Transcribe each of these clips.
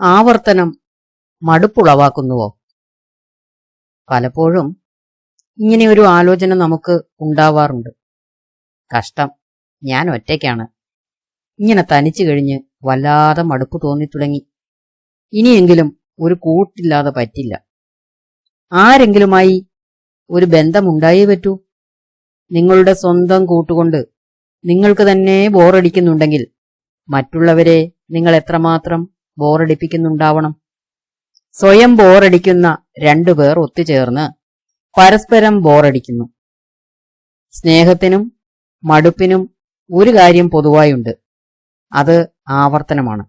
ആവർത്തനം മടുപ്പുളവാക്കുന്നുവോ? പലപ്പോഴും ഇങ്ങനെയൊരു ആലോചന നമുക്ക് ഉണ്ടാവാറുണ്ട്. കഷ്ടം. ഞാൻ ഒറ്റയ്ക്കാണ്. ഇങ്ങനെ തനിച്ചു കഴിഞ്ഞ് വല്ലാതെ മടുപ്പ് തോന്നി തുടങ്ങി ഇനിയെങ്കിലും ഒരു കൂട്ടില്ലാതെ പറ്റില്ല. ആരെങ്കിലുമായി ഒരു ബന്ധമുണ്ടായേ പറ്റൂ. നിങ്ങളുടെ സ്വന്തം കൂട്ടുകൊണ്ട് നിങ്ങൾക്ക് തന്നെ ബോറടിക്കുന്നുണ്ടെങ്കിൽ മറ്റുള്ളവരെ നിങ്ങൾ എത്രമാത്രം ബോറടിപ്പിക്കുന്നുണ്ടാവണം. സ്വയം ബോറടിക്കുന്ന രണ്ടുപേർ ഒത്തുചേർന്ന് പരസ്പരം ബോറടിക്കുന്നു. സ്നേഹത്തിനും മടുപ്പിനും ഒരു കാര്യം പൊതുവായുണ്ട്. അത് ആവർത്തനമാണ്.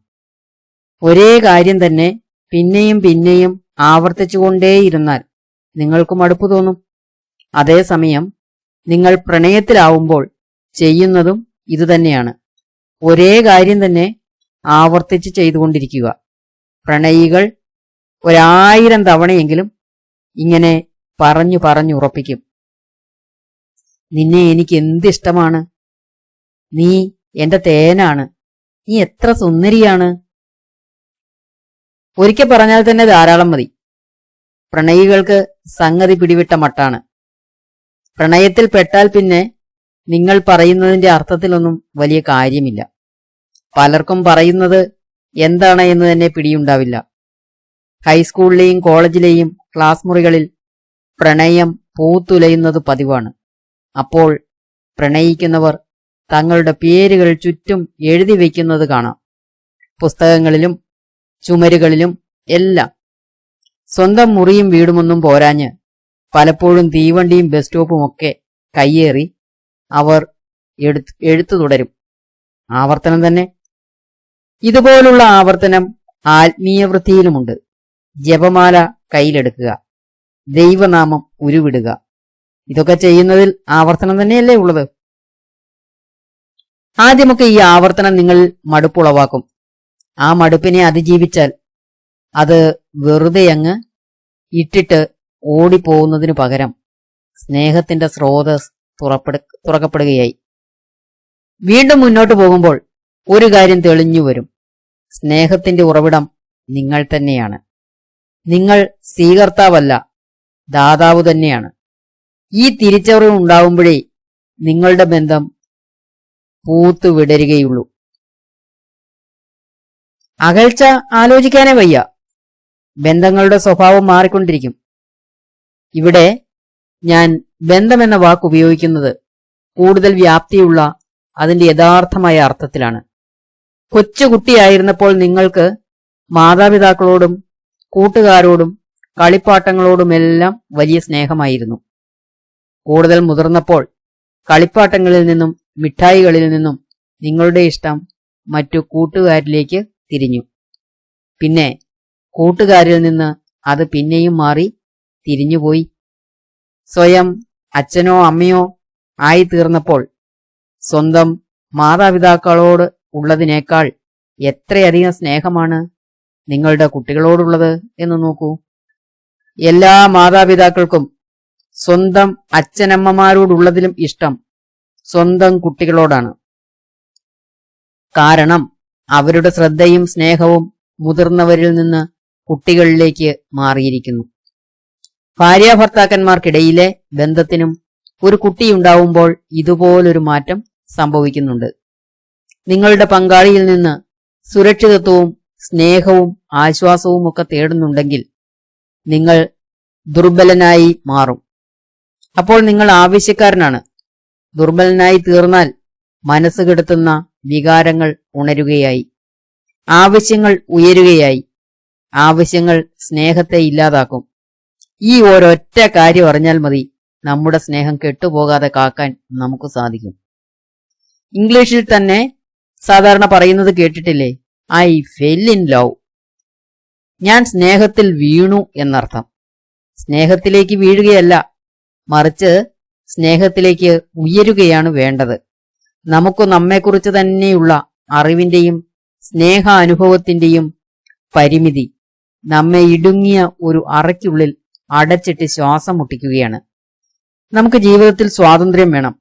ഒരേ കാര്യം തന്നെ പിന്നെയും പിന്നെയും ആവർത്തിച്ചുകൊണ്ടേയിരുന്നാൽ നിങ്ങൾക്ക് മടുപ്പ് തോന്നും. അതേസമയം നിങ്ങൾ പ്രണയത്തിലാവുമ്പോൾ ചെയ്യുന്നതും ഇതുതന്നെയാണ്. ഒരേ കാര്യം തന്നെ ആവർത്തിച്ച് ചെയ്തുകൊണ്ടിരിക്കുക. പ്രണയികൾ ഒരായിരം തവണയെങ്കിലും ഇങ്ങനെ പറഞ്ഞു പറഞ്ഞു പറഞ്ഞുറപ്പിക്കും നിന്നെ എനിക്ക് എന്തിഷ്ടമാണ് നീ എന്റെ തേനാണ്. നീ എത്ര സുന്ദരിയാണ്. ഒരിക്കൽ പറഞ്ഞാൽ തന്നെ ധാരാളം മതി. പ്രണയികൾക്ക് സംഗതി പിടിവിട്ട മട്ടാണ്. പ്രണയത്തിൽ പെട്ടാൽ പിന്നെ നിങ്ങൾ പറയുന്നതിന്റെ അർത്ഥത്തിലൊന്നും വലിയ കാര്യമില്ല. പലർക്കും പറയുന്നത് എന്താണ് എന്ന് തന്നെ പിടിയുണ്ടാവില്ല. ഹൈസ്കൂളിലെയും കോളേജിലെയും ക്ലാസ് മുറികളിൽ പ്രണയം പൂത്തുലയുന്നത് പതിവാണ്. അപ്പോൾ പ്രണയിക്കുന്നവർ തങ്ങളുടെ പേരുകൾ ചുറ്റും എഴുതി വയ്ക്കുന്നത് കാണാം. പുസ്തകങ്ങളിലും ചുമരുകളിലും എല്ലാം. സ്വന്തം മുറിയും വീടുമൊന്നും പോരാഞ്ഞ് പലപ്പോഴും തീവണ്ടിയും ബസ് സ്റ്റോപ്പും ഒക്കെ കയ്യേറി അവർ എഴുത്തു തുടരും. ആവർത്തനം തന്നെ ഇതുപോലുള്ള ആവർത്തനം ആത്മീയ വൃത്തിയിലുമുണ്ട്. ജപമാല കയ്യിലെടുക്കുക. ദൈവനാമം ഉരുവിടുക. ഇതൊക്കെ ചെയ്യുന്നതിൽ ആവർത്തനം തന്നെയല്ലേ ഉള്ളത്? ആദ്യമൊക്കെ ഈ ആവർത്തനം നിങ്ങൾ മടുപ്പുളവാക്കും. ആ മടുപ്പിനെ അതിജീവിച്ചാൽ അത് വെറുതെ അങ്ങ് ഇട്ടിട്ട് ഓടിപ്പോകുന്നതിനു പകരം സ്നേഹത്തിന്റെ സ്രോതസ് തുറപ്പെടു തുറക്കപ്പെടുകയായി. വീണ്ടും മുന്നോട്ട് പോകുമ്പോൾ ഒരു കാര്യം തെളിഞ്ഞു വരും. സ്നേഹത്തിന്റെ ഉറവിടം നിങ്ങൾ തന്നെയാണ്. നിങ്ങൾ സ്വീകർത്താവല്ല ദാതാവ് തന്നെയാണ്. ഈ തിരിച്ചറിവ് ഉണ്ടാവുമ്പോഴേ നിങ്ങളുടെ ബന്ധം പൂത്തു വിടരുകയുള്ളൂ. അകൽച്ച ആലോചിക്കാനേ വയ്യ. ബന്ധങ്ങളുടെ സ്വഭാവം മാറിക്കൊണ്ടിരിക്കും. ഇവിടെ ഞാൻ ബന്ധമെന്ന വാക്ക് ഉപയോഗിക്കുന്നത് കൂടുതൽ വ്യാപ്തിയുള്ള അതിന്റെ യഥാർത്ഥമായ അർത്ഥത്തിലാണ്. കൊച്ചുകുട്ടിയായിരുന്നപ്പോൾ നിങ്ങൾക്ക് മാതാപിതാക്കളോടും കൂട്ടുകാരോടും കളിപ്പാട്ടങ്ങളോടുമെല്ലാം വലിയ സ്നേഹമായിരുന്നു. കൂടുതൽ മുതിർന്നപ്പോൾ കളിപ്പാട്ടങ്ങളിൽ നിന്നും മിഠായികളിൽ നിന്നും നിങ്ങളുടെ ഇഷ്ടം മറ്റു കൂട്ടുകാരിലേക്ക് തിരിഞ്ഞു. പിന്നെ കൂട്ടുകാരിൽ നിന്ന് അത് പിന്നെയും മാറി തിരിഞ്ഞുപോയി. സ്വയം അച്ഛനോ അമ്മയോ ആയി തീർന്നപ്പോൾ സ്വന്തം മാതാപിതാക്കളോട് ഉള്ളതിനേക്കാൾ എത്രയധികം സ്നേഹമാണ് നിങ്ങളുടെ കുട്ടികളോടുള്ളത് എന്ന് നോക്കൂ. എല്ലാ മാതാപിതാക്കൾക്കും സ്വന്തം അച്ഛനമ്മമാരോടുള്ളതിലും ഇഷ്ടം സ്വന്തം കുട്ടികളോടാണ്. കാരണം അവരുടെ ശ്രദ്ധയും സ്നേഹവും മുതിർന്നവരിൽ നിന്ന് കുട്ടികളിലേക്ക് മാറിയിരിക്കുന്നു. ഭാര്യാഭർത്താക്കന്മാർക്കിടയിലെ ബന്ധത്തിനും ഒരു കുട്ടിയുണ്ടാവുമ്പോൾ ഇതുപോലൊരു മാറ്റം സംഭവിക്കുന്നുണ്ട്. നിങ്ങളുടെ പങ്കാളിയിൽ നിന്ന് സുരക്ഷിതത്വവും സ്നേഹവും ആശ്വാസവും ഒക്കെ തേടുന്നുണ്ടെങ്കിൽ നിങ്ങൾ ദുർബലനായി മാറും. അപ്പോൾ നിങ്ങൾ ആവശ്യക്കാരനാണ്. ദുർബലനായി തീർന്നാൽ മനസ്സ് കെടുത്തുന്ന വികാരങ്ങൾ ഉണരുകയായി. ആവശ്യങ്ങൾ ഉയരുകയായി. ആവശ്യങ്ങൾ സ്നേഹത്തെ ഇല്ലാതാക്കും. ഈ ഒരൊറ്റ കാര്യം അറിഞ്ഞാൽ മതി നമ്മുടെ സ്നേഹം കെട്ടുപോകാതെ കാക്കാൻ നമുക്ക് സാധിക്കും. ഇംഗ്ലീഷിൽ തന്നെ സാധാരണ പറയുന്നത് കേട്ടിട്ടില്ലേ? ഐ ഫെൽ ഇൻ ലവ് ഞാൻ സ്നേഹത്തിൽ വീണു എന്നർത്ഥം. സ്നേഹത്തിലേക്ക് വീഴുകയല്ല മറിച്ച് സ്നേഹത്തിലേക്ക് ഉയരുകയാണ് വേണ്ടത്. നമുക്ക് നമ്മെക്കുറിച്ച് തന്നെയുള്ള അറിവിന്റെയും സ്നേഹാനുഭവത്തിന്റെയും പരിമിതി നമ്മെ ഇടുങ്ങിയ ഒരു അറയ്ക്കുള്ളിൽ അടച്ചിട്ട് ശ്വാസം മുട്ടിക്കുകയാണ്. നമുക്ക് ജീവിതത്തിൽ സ്വാതന്ത്ര്യം വേണം.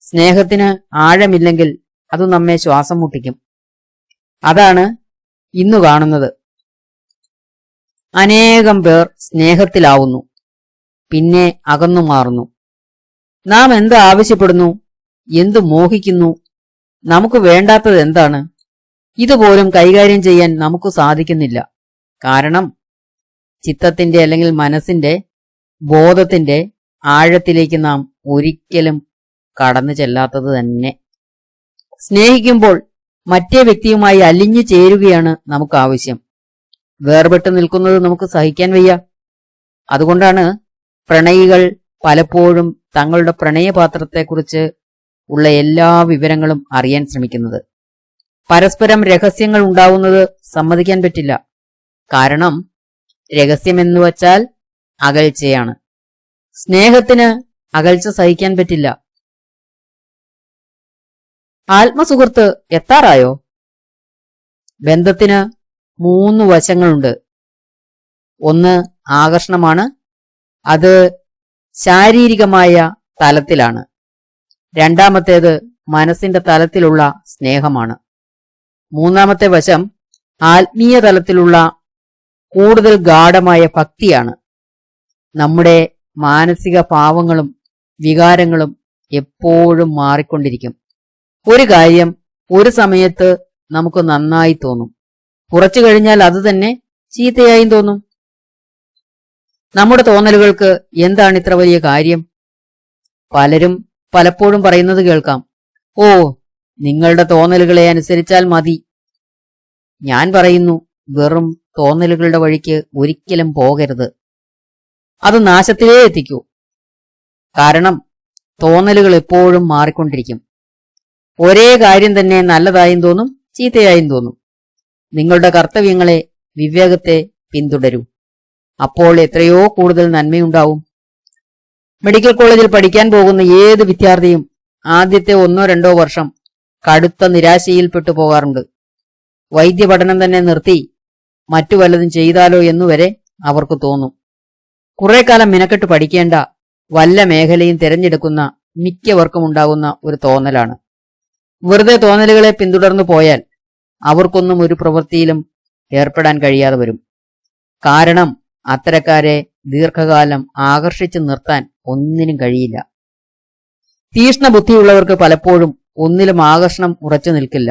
സ്നേഹത്തിന് ആഴമില്ലെങ്കിൽ അത് നമ്മെ ശ്വാസം മുട്ടിക്കും. അതാണ് ഇന്നു കാണുന്നത്. അനേകം പേർ സ്നേഹത്തിലാവുന്നു. പിന്നെ അകന്നു മാറുന്നു. നാം എന്ത് ആവശ്യപ്പെടുന്നു? എന്തു മോഹിക്കുന്നു? നമുക്ക് വേണ്ടാത്തത് എന്താണ്? ഇതുപോലും കൈകാര്യം ചെയ്യാൻ നമുക്ക് സാധിക്കുന്നില്ല. കാരണം ചിത്തത്തിന്റെ അല്ലെങ്കിൽ മനസ്സിന്റെ ബോധത്തിന്റെ ആഴത്തിലേക്ക് നാം ഒരിക്കലും കടന്നു ചെല്ലാത്തത് തന്നെ. സ്നേഹിക്കുമ്പോൾ മറ്റേ വ്യക്തിയുമായി അലിഞ്ഞു ചേരുകയാണ് നമുക്ക് ആവശ്യം വേർപെട്ട് നിൽക്കുന്നത് നമുക്ക് സഹിക്കാൻ വയ്യ. അതുകൊണ്ടാണ് പ്രണയികൾ പലപ്പോഴും തങ്ങളുടെ പ്രണയപാത്രത്തെക്കുറിച്ച് ഉള്ള എല്ലാ വിവരങ്ങളും അറിയാൻ ശ്രമിക്കുന്നത്. പരസ്പരം രഹസ്യങ്ങൾ ഉണ്ടാവുന്നത് സമ്മതിക്കാൻ പറ്റില്ല. കാരണം രഹസ്യമെന്ന് വച്ചാൽ അകൽച്ചയാണ്. സ്നേഹത്തിന് അകൽച്ച സഹിക്കാൻ പറ്റില്ല. ആത്മസുഹൃത്ത് എത്താറായോ? ബന്ധത്തിന് മൂന്ന് വശങ്ങളുണ്ട്. ഒന്ന് ആകർഷണമാണ്. അത് ശാരീരികമായ തലത്തിലാണ്. രണ്ടാമത്തേത് മനസ്സിന്റെ തലത്തിലുള്ള സ്നേഹമാണ്. മൂന്നാമത്തെ വശം ആത്മീയ തലത്തിലുള്ള കൂടുതൽ ഗാഢമായ ഭക്തിയാണ്. നമ്മുടെ മാനസിക ഭാവങ്ങളും വികാരങ്ങളും എപ്പോഴും മാറിക്കൊണ്ടിരിക്കും. ഒരു കാര്യം ഒരു സമയത്ത് നമുക്ക് നന്നായി തോന്നും. കുറച്ചു കഴിഞ്ഞാൽ അത് തന്നെ ചീത്തയായും തോന്നും. നമ്മുടെ തോന്നലുകൾക്ക് എന്താണ് ഇത്ര വലിയ കാര്യം? പലരും പലപ്പോഴും പറയുന്നത് കേൾക്കാം. ഓ നിങ്ങളുടെ തോന്നലുകളെ അനുസരിച്ചാൽ മതി. ഞാൻ പറയുന്നു വെറും തോന്നലുകളുടെ വഴിക്ക് ഒരിക്കലും പോകരുത്. അത് നാശത്തിലേ എത്തിക്കൂ. കാരണം തോന്നലുകൾ എപ്പോഴും മാറിക്കൊണ്ടിരിക്കും. ഒരേ കാര്യം തന്നെ നല്ലതായും തോന്നും ചീത്തയായും തോന്നും. നിങ്ങളുടെ കർത്തവ്യങ്ങളെ വിവേകത്തെ പിന്തുടരൂ. അപ്പോൾ എത്രയോ കൂടുതൽ നന്മയുണ്ടാവും. മെഡിക്കൽ കോളേജിൽ പഠിക്കാൻ പോകുന്ന ഏത് വിദ്യാർത്ഥിയും ആദ്യത്തെ ഒന്നോ രണ്ടോ വർഷം കടുത്ത നിരാശയിൽപ്പെട്ടു പോകാറുണ്ട്. വൈദ്യപഠനം തന്നെ നിർത്തി മറ്റു വല്ലതും ചെയ്താലോ എന്നുവരെ അവർക്ക് തോന്നും. കുറെ കാലം മിനക്കെട്ട് പഠിക്കേണ്ട വല്ല മേഖലയും തിരഞ്ഞെടുക്കുന്ന മിക്കവർക്കും ഉണ്ടാകുന്ന ഒരു തോന്നലാണ്. വെറുതെ തോന്നലുകളെ പിന്തുടർന്നു പോയാൽ അവർക്കൊന്നും ഒരു പ്രവൃത്തിയിലും ഏർപ്പെടാൻ കഴിയാതെ വരും. കാരണം അത്തരക്കാരെ ദീർഘകാലം ആകർഷിച്ചു നിർത്താൻ ഒന്നിനും കഴിയില്ല. തീഷ്ണ ബുദ്ധിയുള്ളവർക്ക് പലപ്പോഴും ഒന്നിലും ആകർഷണം ഉറച്ചു നിൽക്കില്ല.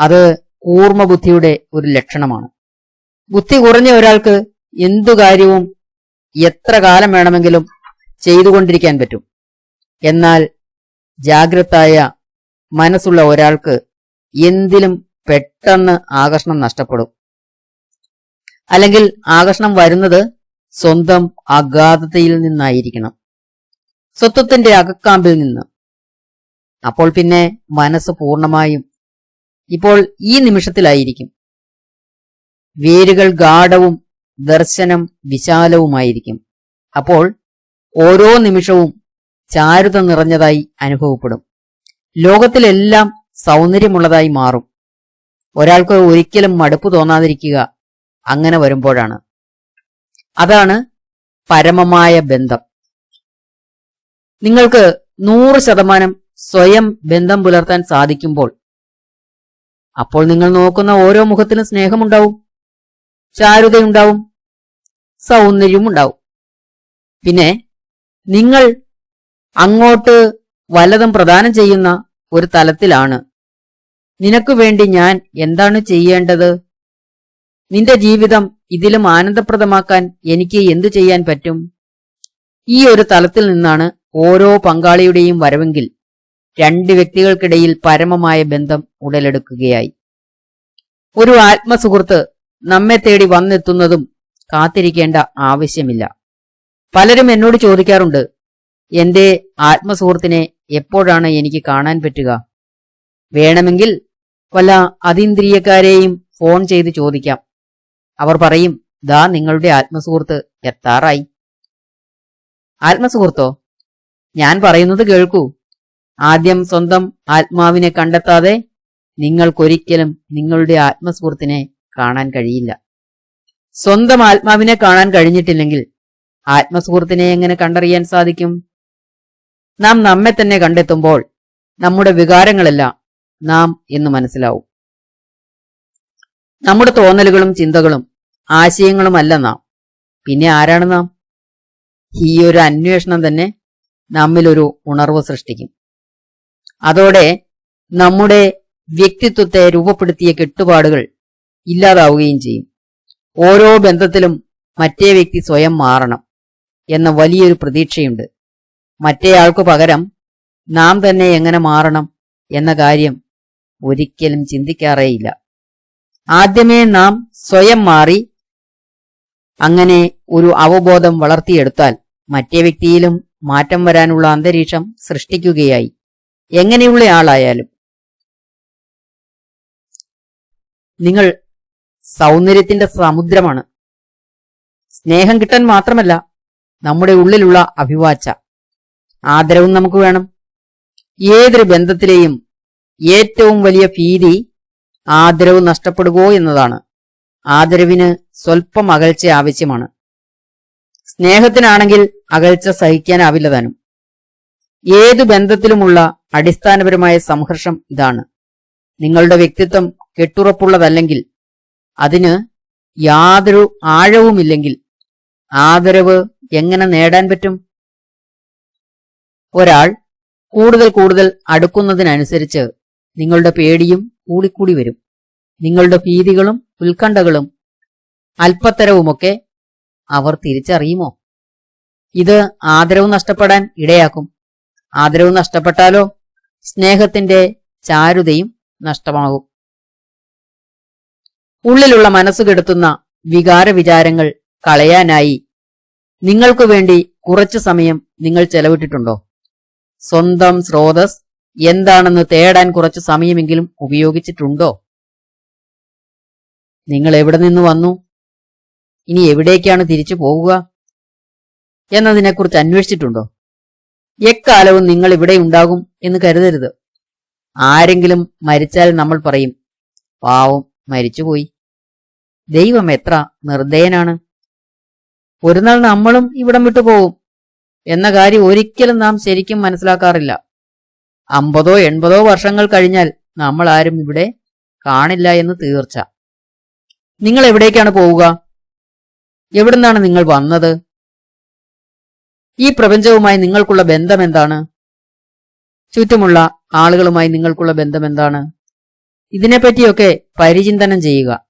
അത് കൂർമ്മ ബുദ്ധിയുടെ ഒരു ലക്ഷണമാണ്. ബുദ്ധി കുറഞ്ഞ ഒരാൾക്ക് എന്തു കാര്യവും എത്ര കാലം വേണമെങ്കിലും ചെയ്തുകൊണ്ടിരിക്കാൻ പറ്റും. എന്നാൽ ജാഗ്രതായ മനസ്സുള്ള ഒരാൾക്ക് എന്തിലും പെട്ടെന്ന് ആകർഷണം നഷ്ടപ്പെടും. അല്ലെങ്കിൽ ആകർഷണം വരുന്നത് സ്വന്തം അഗാധതയിൽ നിന്നായിരിക്കണം. സ്വത്വത്തിന്റെ അകക്കാമ്പിൽ നിന്ന്. അപ്പോൾ പിന്നെ മനസ്സ് പൂർണമായും ഇപ്പോൾ ഈ നിമിഷത്തിലായിരിക്കും. വേരുകൾ ഗാഠവും ദർശനം വിശാലവുമായിരിക്കും. അപ്പോൾ ഓരോ നിമിഷവും ചാരുത നിറഞ്ഞതായി അനുഭവപ്പെടും. ലോകത്തിലെല്ലാം സൗന്ദര്യമുള്ളതായി മാറും. ഒരാൾക്ക് ഒരിക്കലും മടുപ്പ് തോന്നാതിരിക്കുക അങ്ങനെ വരുമ്പോഴാണ്. അതാണ് പരമമായ ബന്ധം. നിങ്ങൾക്ക് നൂറ് ശതമാനം സ്വയം ബന്ധം പുലർത്താൻ സാധിക്കുമ്പോൾ അപ്പോൾ നിങ്ങൾ നോക്കുന്ന ഓരോ മുഖത്തിലും സ്നേഹമുണ്ടാവും ചാരുതയുണ്ടാവും സൗന്ദര്യവും ഉണ്ടാവും പിന്നെ നിങ്ങൾ അങ്ങോട്ട് വല്ലതും പ്രദാനം ചെയ്യുന്ന ഒരു തലത്തിലാണ്. നിനക്കു വേണ്ടി ഞാൻ എന്താണ് ചെയ്യേണ്ടത്? നിന്റെ ജീവിതം ഇതിലും ആനന്ദപ്രദമാക്കാൻ എനിക്ക് എന്തു ചെയ്യാൻ പറ്റും? ഈ ഒരു തലത്തിൽ നിന്നാണ് ഓരോ പങ്കാളിയുടെയും വരവെങ്കിൽ രണ്ട് വ്യക്തികൾക്കിടയിൽ പരമമായ ബന്ധം ഉടലെടുക്കുകയായി. ഒരു ആത്മസുഹൃത്ത് നമ്മെ തേടി വന്നെത്തുന്നതും കാത്തിരിക്കേണ്ട ആവശ്യമില്ല. പലരും എന്നോട് ചോദിക്കാറുണ്ട് എന്റെ ആത്മസുഹൃത്തിനെ എപ്പോഴാണ് എനിക്ക് കാണാൻ പറ്റുക? വേണമെങ്കിൽ വല്ല അതീന്ദ്രിയക്കാരെയും ഫോൺ ചെയ്ത് ചോദിക്കാം. അവർ പറയും ദാ നിങ്ങളുടെ ആത്മസുഹൃത്ത് എത്താറായി. ആത്മസുഹൃത്തോ? ഞാൻ പറയുന്നത് കേൾക്കൂ. ആദ്യം സ്വന്തം ആത്മാവിനെ കണ്ടെത്താതെ നിങ്ങൾക്കൊരിക്കലും നിങ്ങളുടെ ആത്മസുഹൃത്തിനെ കാണാൻ കഴിയില്ല. സ്വന്തം ആത്മാവിനെ കാണാൻ കഴിഞ്ഞിട്ടില്ലെങ്കിൽ ആത്മസുഹൃത്തിനെ എങ്ങനെ കണ്ടറിയാൻ സാധിക്കും? നാം നമ്മെ തന്നെ കണ്ടെത്തുമ്പോൾ നമ്മുടെ വികാരങ്ങളെല്ലാം നാം എന്ന് മനസ്സിലാവും. നമ്മുടെ തോന്നലുകളും ചിന്തകളും ആശയങ്ങളുമല്ല നാം. പിന്നെ ആരാണ് നാം? ഈ ഒരു അന്വേഷണം തന്നെ നമ്മിലൊരു ഉണർവ് സൃഷ്ടിക്കും. അതോടെ നമ്മുടെ വ്യക്തിത്വത്തെ രൂപപ്പെടുത്തിയ കെട്ടുപാടുകൾ ഇല്ലാതാവുകയും ചെയ്യും. ഓരോ ബന്ധത്തിലും മറ്റേ വ്യക്തി സ്വയം മാറണം എന്ന വലിയൊരു പ്രതീക്ഷയുണ്ട്. മറ്റേയാൾക്കു പകരം നാം തന്നെ എങ്ങനെ മാറണം എന്ന കാര്യം ഒരിക്കലും ചിന്തിക്കാറേയില്ല. ആദ്യമേ നാം സ്വയം മാറി അങ്ങനെ ഒരു അവബോധം വളർത്തിയെടുത്താൽ മറ്റേ വ്യക്തിയിലും മാറ്റം വരാനുള്ള അന്തരീക്ഷം സൃഷ്ടിക്കുകയായി. എങ്ങനെയുള്ള ആളായാലും. നിങ്ങൾ സൗന്ദര്യത്തിന്റെ സമുദ്രമാണ്. സ്നേഹം കിട്ടാൻ മാത്രമല്ല നമ്മുടെ ഉള്ളിലുള്ള അഭിവാച്ച. ആദരവും നമുക്ക് വേണം. ഏതൊരു ബന്ധത്തിലെയും ഏറ്റവും വലിയ ഭീതി ആദരവ് നഷ്ടപ്പെടുകയോ എന്നതാണ്. ആദരവിന് സ്വല്പം അകൽച്ച ആവശ്യമാണ്. സ്നേഹത്തിനാണെങ്കിൽ അകൽച്ച സഹിക്കാനാവില്ല താനും. ഏതു ബന്ധത്തിലുമുള്ള അടിസ്ഥാനപരമായ സംഘർഷം ഇതാണ്. നിങ്ങളുടെ വ്യക്തിത്വം കെട്ടുറപ്പുള്ളതല്ലെങ്കിൽ അതിന് യാതൊരു ആഴവുമില്ലെങ്കിൽ ആദരവ് എങ്ങനെ നേടാൻ പറ്റും? ഒരാൾ കൂടുതൽ കൂടുതൽ അടുക്കുന്നതിനനുസരിച്ച് നിങ്ങളുടെ പേടിയും കൂടിക്കൂടി വരും. നിങ്ങളുടെ ഭീതികളും ഉത്കണ്ഠകളും അല്പത്തരവുമൊക്കെ അവർ തിരിച്ചറിയുമോ? ഇത് ആദരവ് നഷ്ടപ്പെടാൻ ഇടയാക്കും. ആദരവ് നഷ്ടപ്പെട്ടാലോ സ്നേഹത്തിന്റെ ചാരുതയും നഷ്ടമാകും ഉള്ളിലുള്ള മനസ്സ് കെടുത്തുന്ന വികാര വിചാരങ്ങൾ കളയാനായി നിങ്ങൾക്കു വേണ്ടി കുറച്ചു സമയം നിങ്ങൾ ചെലവിട്ടിട്ടുണ്ടോ? സ്വന്തം സ്രോതസ് എന്താണെന്ന് തേടാൻ കുറച്ചു സമയമെങ്കിലും ഉപയോഗിച്ചിട്ടുണ്ടോ? നിങ്ങൾ എവിടെ നിന്ന് വന്നു? ഇനി എവിടേക്കാണ് തിരിച്ചു പോവുക? എന്നതിനെക്കുറിച്ച് അന്വേഷിച്ചിട്ടുണ്ടോ? എക്കാലവും നിങ്ങൾ ഇവിടെ ഉണ്ടാകും എന്ന് കരുതരുത്. ആരെങ്കിലും മരിച്ചാൽ നമ്മൾ പറയും പാവം മരിച്ചുപോയി. ദൈവം എത്ര നിർദ്ദയനാണ്. ഒരു നാൾ നമ്മളും ഇവിടം വിട്ടു പോകും എന്ന കാര്യം ഒരിക്കലും നാം ശരിക്കും മനസ്സിലാക്കാറില്ല. അമ്പതോ എൺപതോ വർഷങ്ങൾ കഴിഞ്ഞാൽ നമ്മൾ ആരും ഇവിടെ കാണില്ല എന്ന് തീർച്ച. നിങ്ങൾ എവിടേക്കാണ് പോവുക? എവിടുന്നാണ് നിങ്ങൾ വന്നത്? ഈ പ്രപഞ്ചവുമായി നിങ്ങൾക്കുള്ള ബന്ധം എന്താണ്? ചുറ്റുമുള്ള ആളുകളുമായി നിങ്ങൾക്കുള്ള ബന്ധം എന്താണ്? ഇതിനെപ്പറ്റിയൊക്കെ പരിചിന്തനം ചെയ്യുക.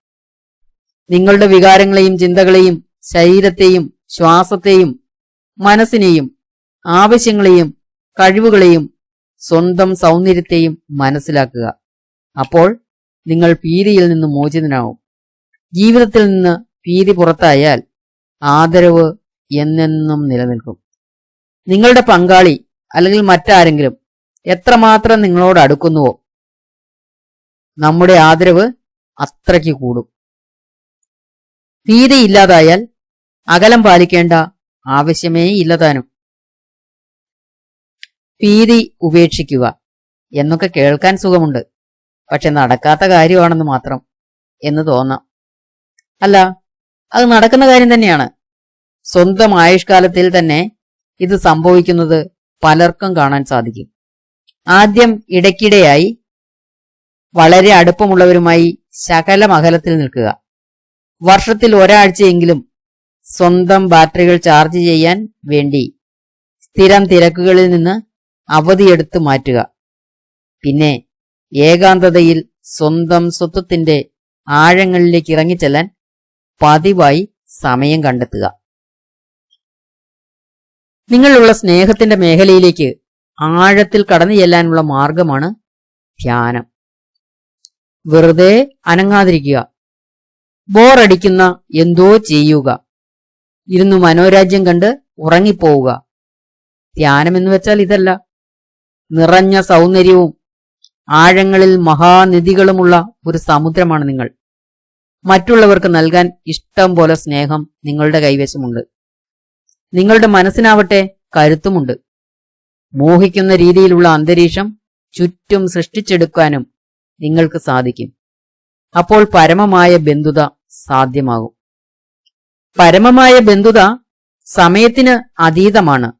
നിങ്ങളുടെ വികാരങ്ങളെയും ചിന്തകളെയും ശരീരത്തെയും ശ്വാസത്തെയും മനസ്സിനെയും ആവശ്യങ്ങളെയും കഴിവുകളെയും സ്വന്തം സൗന്ദര്യത്തെയും മനസ്സിലാക്കുക. അപ്പോൾ നിങ്ങൾ ഭീതിയിൽ നിന്ന് മോചിതനാവും. ജീവിതത്തിൽ നിന്ന് ഭീതി പുറത്തായാൽ ആദരവ് എന്നെന്നും നിലനിൽക്കും. നിങ്ങളുടെ പങ്കാളി അല്ലെങ്കിൽ മറ്റാരെങ്കിലും എത്രമാത്രം നിങ്ങളോട് അടുക്കുന്നുവോ നമ്മുടെ ആദരവ് അത്രയ്ക്ക് കൂടും. ഭീതി ഇല്ലാതായാൽ അകലം പാലിക്കേണ്ട ആവശ്യമേ ഇല്ലതാനും ഭീതി ഉപേക്ഷിക്കുക എന്നൊക്കെ കേൾക്കാൻ സുഖമുണ്ട്. പക്ഷെ നടക്കാത്ത കാര്യമാണെന്ന് മാത്രം എന്ന് തോന്നാം. അല്ല അത് നടക്കുന്ന കാര്യം തന്നെയാണ്. സ്വന്തം ആയുഷ്കാലത്തിൽ തന്നെ ഇത് സംഭവിക്കുന്നത് പലർക്കും കാണാൻ സാധിക്കും. ആദ്യം ഇടയ്ക്കിടെയായി വളരെ അടുപ്പമുള്ളവരുമായി ശകലം അകലത്തിൽ നിൽക്കുക. വർഷത്തിൽ ഒരാഴ്ചയെങ്കിലും സ്വന്തം ബാറ്ററികൾ ചാർജ് ചെയ്യാൻ വേണ്ടി സ്ഥിരം തിരക്കുകളിൽ നിന്ന് അവധിയെടുത്ത് മാറ്റുക. പിന്നെ ഏകാന്തതയിൽ സ്വന്തം സ്വത്വത്തിന്റെ ആഴങ്ങളിലേക്ക് ഇറങ്ങിച്ചെല്ലാൻ പതിവായി സമയം കണ്ടെത്തുക. നിങ്ങളുള്ള സ്നേഹത്തിന്റെ മേഖലയിലേക്ക് ആഴത്തിൽ കടന്നു ചെല്ലാനുള്ള മാർഗമാണ് ധ്യാനം. വെറുതെ അനങ്ങാതിരിക്കുക. ബോറടിക്കുന്ന എന്തോ ചെയ്യുക. ഇരുന്നു മനോരാജ്യം കണ്ട് ഉറങ്ങിപ്പോവുക. ധ്യാനം എന്ന് വെച്ചാൽ ഇതല്ല. നിറഞ്ഞ സൗന്ദര്യവും ആഴങ്ങളിൽ മഹാനിധികളുമുള്ള ഒരു സമുദ്രമാണ് നിങ്ങൾ. മറ്റുള്ളവർക്ക് നൽകാൻ ഇഷ്ടം പോലെ സ്നേഹം നിങ്ങളുടെ കൈവശമുണ്ട്. നിങ്ങളുടെ മനസ്സിനാവട്ടെ കരുത്തുമുണ്ട്. മോഹിക്കുന്ന രീതിയിലുള്ള അന്തരീക്ഷം ചുറ്റും സൃഷ്ടിച്ചെടുക്കാനും നിങ്ങൾക്ക് സാധിക്കും. അപ്പോൾ പരമമായ ബന്ധുത സാധ്യമാകും. പരമമായ ബന്ധുത സമയത്തിന് അതീതമാണ്.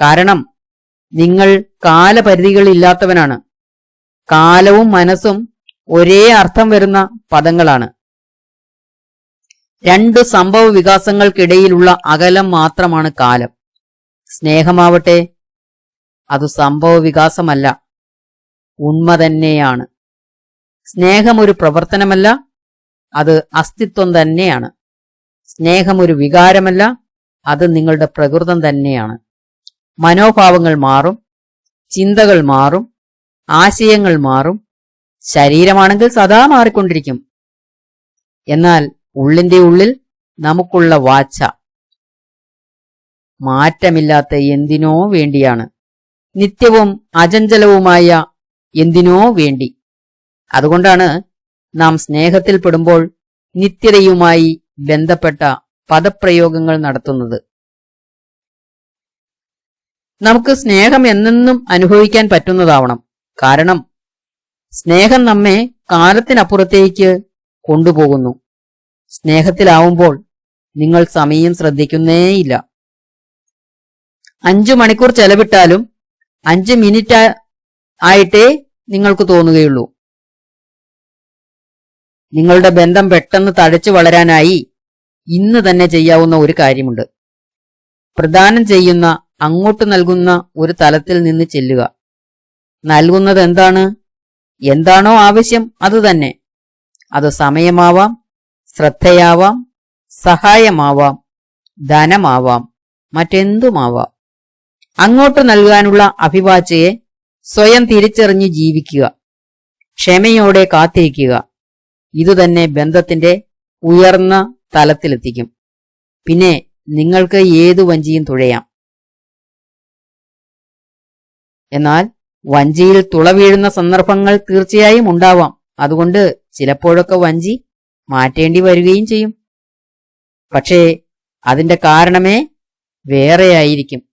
കാരണം നിങ്ങൾ കാലപരിധികളില്ലാത്തവനാണ്. കാലവും മനസ്സും ഒരേ അർത്ഥം വരുന്ന പദങ്ങളാണ്. രണ്ട് സംഭവ വികാസങ്ങൾക്കിടയിലുള്ള അകലം മാത്രമാണ് കാലം. സ്നേഹമാവട്ടെ അത് സംഭവ വികാസമല്ല ഉണ്മ തന്നെയാണ്. സ്നേഹം ഒരു പ്രവർത്തനമല്ല അത് അസ്തിത്വം തന്നെയാണ്. സ്നേഹം ഒരു വികാരമല്ല അത് നിങ്ങളുടെ പ്രകൃതം തന്നെയാണ്. മനോഭാവങ്ങൾ മാറും ചിന്തകൾ മാറും ആശയങ്ങൾ മാറും ശരീരമാണെങ്കിൽ സദാ മാറിക്കൊണ്ടിരിക്കും. എന്നാൽ ഉള്ളിന്റെ ഉള്ളിൽ നമുക്കുള്ള വാച്ച മാറ്റമില്ലാത്ത എന്തിനോ വേണ്ടിയാണ്. നിത്യവും അചഞ്ചലവുമായ എന്തിനോ വേണ്ടി. അതുകൊണ്ടാണ് നാം സ്നേഹത്തിൽ പെടുമ്പോൾ നിത്യതയുമായി ബന്ധപ്പെട്ട പദപ്രയോഗങ്ങൾ നടത്തുന്നത്. നമുക്ക് സ്നേഹം എന്നെന്നും അനുഭവിക്കാൻ പറ്റുന്നതാവണം. കാരണം സ്നേഹം നമ്മെ കാലത്തിനപ്പുറത്തേക്ക് കൊണ്ടുപോകുന്നു. സ്നേഹത്തിലാവുമ്പോൾ നിങ്ങൾ സമയം ശ്രദ്ധിക്കുന്നേയില്ല. അഞ്ചു മണിക്കൂർ ചെലവിട്ടാലും അഞ്ച് മിനിറ്റ് ആയിട്ടേ നിങ്ങൾക്ക് തോന്നുകയുള്ളൂ. നിങ്ങളുടെ ബന്ധം പെട്ടെന്ന് തഴച്ചു വളരാനായി ഇന്ന് തന്നെ ചെയ്യാവുന്ന ഒരു കാര്യമുണ്ട്. പ്രദാനം ചെയ്യുന്ന അങ്ങോട്ട് നൽകുന്ന ഒരു തലത്തിൽ നിന്ന് ചെല്ലുക. നൽകുന്നത് എന്താണ്? എന്താണോ ആവശ്യം അത് തന്നെ. അത് സമയമാവാം ശ്രദ്ധയാവാം സഹായമാവാം ധനമാവാം മറ്റെന്തുമാവാം. അങ്ങോട്ട് നൽകാനുള്ള അഭിവാച്ചയെ സ്വയം തിരിച്ചറിഞ്ഞ് ജീവിക്കുക. ക്ഷമയോടെ കാത്തിരിക്കുക. ഇതുതന്നെ ബന്ധത്തിന്റെ ഉയർന്ന തലത്തിലെത്തിക്കും. പിന്നെ നിങ്ങൾക്ക് ഏതു വഞ്ചിയും തുഴയാം. എന്നാൽ വഞ്ചിയിൽ തുളവീഴുന്ന സന്ദർഭങ്ങൾ തീർച്ചയായും ഉണ്ടാവാം. അതുകൊണ്ട് ചിലപ്പോഴൊക്കെ വഞ്ചി മാറ്റേണ്ടി വരികയും ചെയ്യും. പക്ഷേ അതിന്റെ കാരണമേ വേറെയായിരിക്കും.